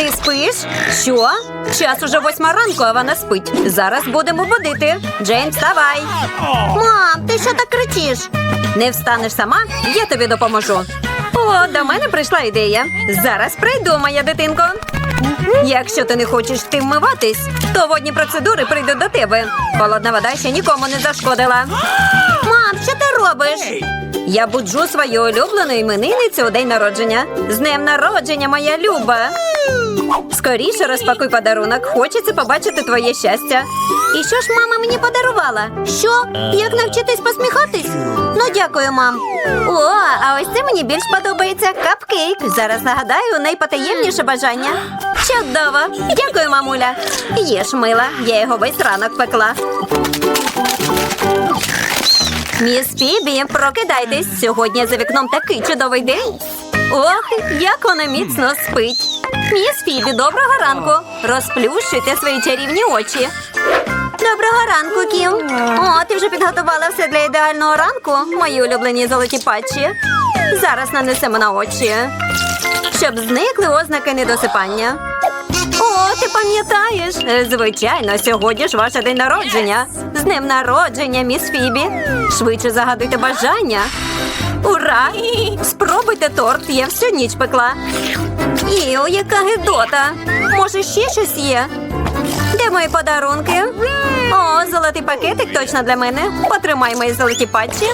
Ти спиш? Що? Час уже восьма ранку, а вона спить. Зараз будемо будити. Джейн, вставай. Мам, ти що так кричиш? Не встанеш сама, я тобі допоможу. О, до мене прийшла ідея. Зараз прийду, моя дитинко. Якщо ти не хочеш ти вмиватись, то водні процедури прийдуть до тебе. Холодна вода ще нікому не зашкодила. Мам, що ти робиш? Я буджу свою улюблену іменинницю у день народження. З днем народження, моя люба. Скоріше розпакуй подарунок. Хочеться побачити твоє щастя. І що ж мама мені подарувала? Що? Як навчитись посміхатись? Ну, дякую, мам. О, а ось це мені більш подобається капкейк. Зараз нагадаю найпотаємніше бажання. Чудово! Дякую, мамуля. Їж мила, я його весь ранок пекла. Міс Фібі, прокидайтесь. Сьогодні за вікном такий чудовий день. Ох, як вона міцно спить. Міс Фібі, доброго ранку. Розплющуйте свої чарівні очі. Доброго ранку, Кім. О, ти вже підготувала все для ідеального ранку, мої улюблені золоті патчі. Зараз нанесемо на очі, щоб зникли ознаки недосипання. О, ти пам'ятаєш? Звичайно, сьогодні ж ваше день народження. З днем народження, міс Фібі. Швидше загадуйте бажання. Ура! Спробуйте торт, я всю ніч пекла. Іо, яка гидота. Може, ще щось є? Де мої подарунки? О, золотий пакетик точно для мене. Потримай мої золоті патчі.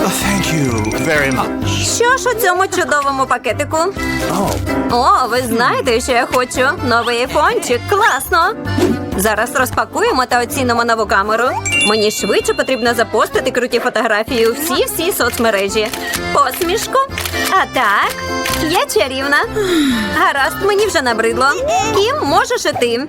Oh, thank you very much. Що ж у цьому чудовому пакетику? Oh, О, ви знаєте, що я хочу? Новий айфончик. Класно. Зараз розпакуємо та оцінимо нову камеру. Мені швидше потрібно запостити круті фотографії у всі всі соцмережі. Посмішку. А так, я чарівна. Гаразд, мені вже набридло. Кім, можеш і ти.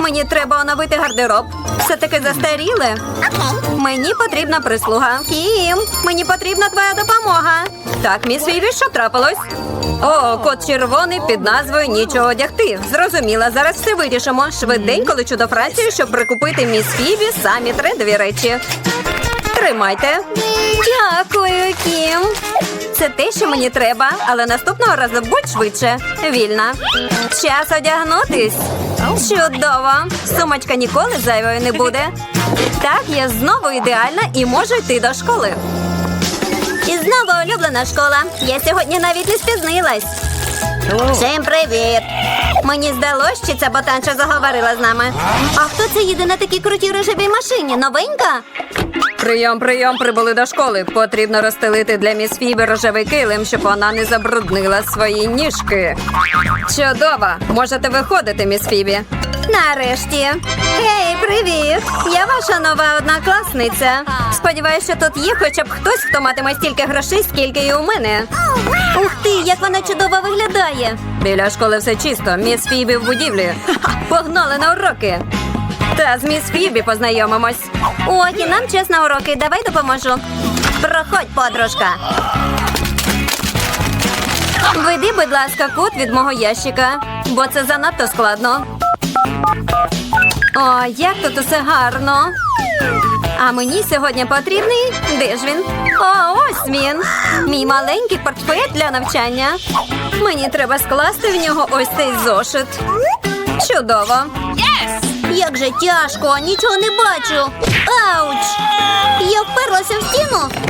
Мені треба оновити гардероб. Все таки застаріле. Мені потрібна прислуга. Кім, мені потрібна твоя допомога. Так, міс Фіві, що трапилось? О, кот червоний під назвою Нічого одягти. Зрозуміла, зараз все вирішимо. Швиденько лечу до Франції, щоб прикупити міс Фіві самі трендові речі. Тримайте. Дякую, Кім. Це те, що мені треба, але наступного разу будь швидше. Вільна. Час одягнутись. Чудово. Сумочка ніколи зайвою не буде. Так, я знову ідеальна і можу йти до школи. І знову улюблена школа. Я сьогодні навіть не спізнилась. Всім привіт! Мені здалось, що ця ботанча заговорила з нами. А хто це їде на такій крутій рожевій машині? Новенька? Прийом, прийом, прибули до школи. Потрібно розстелити для міс Фіби рожевий килим, щоб вона не забруднила свої ніжки. Чудово! Можете виходити, міс Фібі. Нарешті. Гей, привіт! Я ваша нова однокласниця. Сподіваюся, що тут є хоча б хтось, хто матиме стільки грошей, скільки і у мене. Ух ти, як вона чудово виглядає! Біля школи все чисто. Міс Фібі в будівлі. Погнали на уроки. Та з міс Фібі познайомимось. О, і нам час на уроки. Давай допоможу. Проходь, подружка. Веди, будь ласка, код від мого ящика, бо це занадто складно. О, як тут усе гарно. А мені сьогодні потрібний. Де ж він? О, ось він. Мій маленький портфель для навчання. Мені треба скласти в нього ось цей зошит. Чудово. Як же тяжко, нічого не бачу. Ауч! Я вперлася в стіну.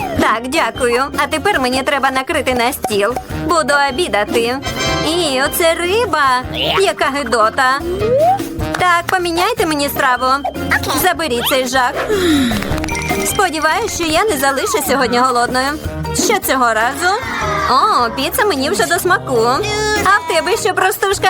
Так, дякую. А тепер мені треба накрити на стіл. Буду обідати. І оце риба. Яка гидота. Так, поміняйте мені страву. Заберіть цей жах. Сподіваюсь, що я не залишу сьогодні голодною. Що цього разу? О, піца мені вже до смаку. А в тебе що, простушка?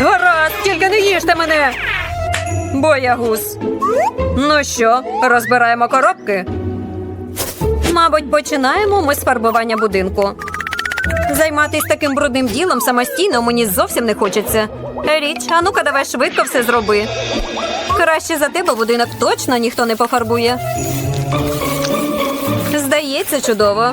Гаразд, тільки не їжте мене. Боягуз. Ну що, розбираємо коробки? Мабуть, починаємо ми з фарбування будинку. Займатись таким брудним ділом самостійно мені зовсім не хочеться. Річ, а ну-ка давай швидко все зроби. Краще за тебе будинок точно ніхто не пофарбує. Здається, чудово.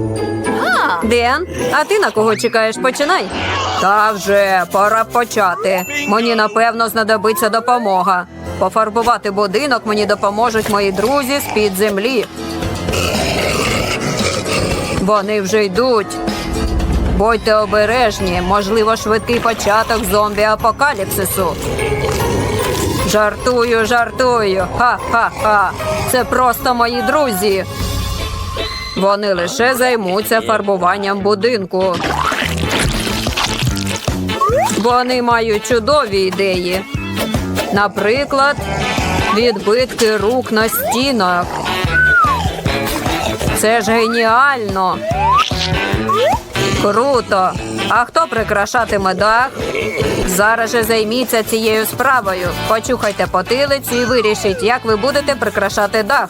Ден, а ти на кого чекаєш? Починай. Та вже пора почати. Мені напевно знадобиться допомога. Пофарбувати будинок мені допоможуть мої друзі з під землі. Вони вже йдуть. Будьте обережні, можливо, швидкий початок зомбі-апокаліпсису. Жартую, жартую. Ха-ха-ха. Це просто мої друзі. Вони лише займуться фарбуванням будинку. Вони мають чудові ідеї. Наприклад, відбитки рук на стінах. Це ж геніально. Круто. А хто прикрашатиме дах? Зараз же займіться цією справою. Почухайте потилицю і вирішіть, як ви будете прикрашати дах.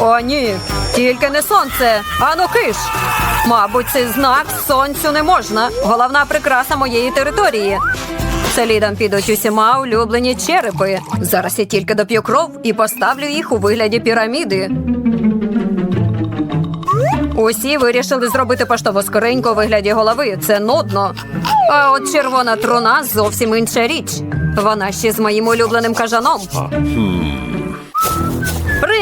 О, ні, тільки не сонце, ану киш. Мабуть, цей знак сонцю не можна. Головна прикраса моєї території. Слідом підуть усіма улюблені черепи. Зараз я тільки доп'ю кров і поставлю їх у вигляді піраміди. Усі вирішили зробити поштову скриньку у вигляді голови. Це нудно. А от червона труна зовсім інша річ. Вона ще з моїм улюбленим кажаном.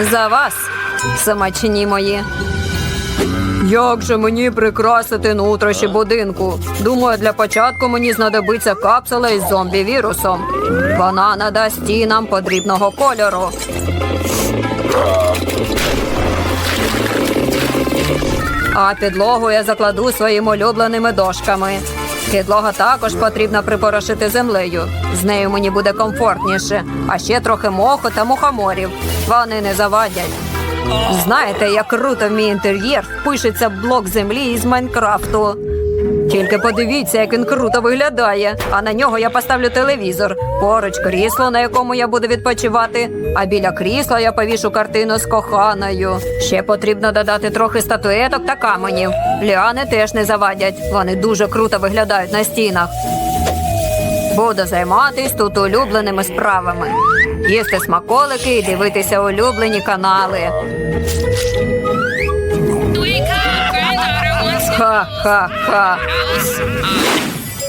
За вас, самачні мої. Як же мені прикрасити нутрощі будинку? Думаю, для початку мені знадобиться капсула із зомбі-вірусом. Вона надасть стінам подрібного кольору. А підлогу я закладу своїми улюбленими дошками. Підлога також потрібно припорошити землею. З нею мені буде комфортніше, а ще трохи моху та мухоморів. Вони не завадять. Знаєте, як круто в мій інтер'єр впишеться блок землі із Майнкрафту. Тільки подивіться, як він круто виглядає. А на нього я поставлю телевізор. Поруч крісло, на якому я буду відпочивати. А біля крісла я повішу картину з коханою. Ще потрібно додати трохи статуеток та каменів. Ліани теж не завадять. Вони дуже круто виглядають на стінах. Буду займатись тут улюбленими справами. Їсти смаколики і дивитися улюблені канали. Ха-ха-ха.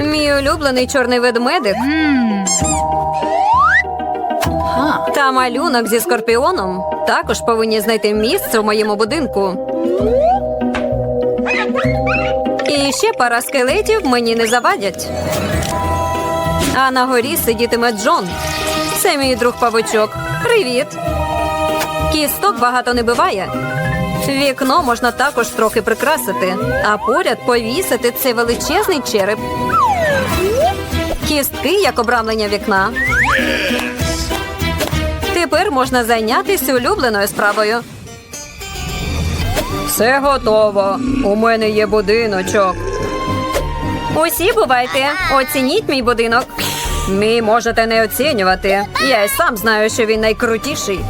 Мій улюблений чорний ведмедик. Та малюнок зі скорпіоном також повинні знайти місце в моєму будинку. І ще пара скелетів мені не завадять. А на горі сидітиме Джон. Це мій друг павучок. Привіт. Кісток багато не буває. Вікно можна також трохи прикрасити, а поряд повісити цей величезний череп. Кістки як обрамлення вікна. Тепер можна зайнятися улюбленою справою. Все готово. У мене є будиночок. Усі бувайте. Оцініть мій будинок. Мій можете не оцінювати. Я й сам знаю, що він найкрутіший.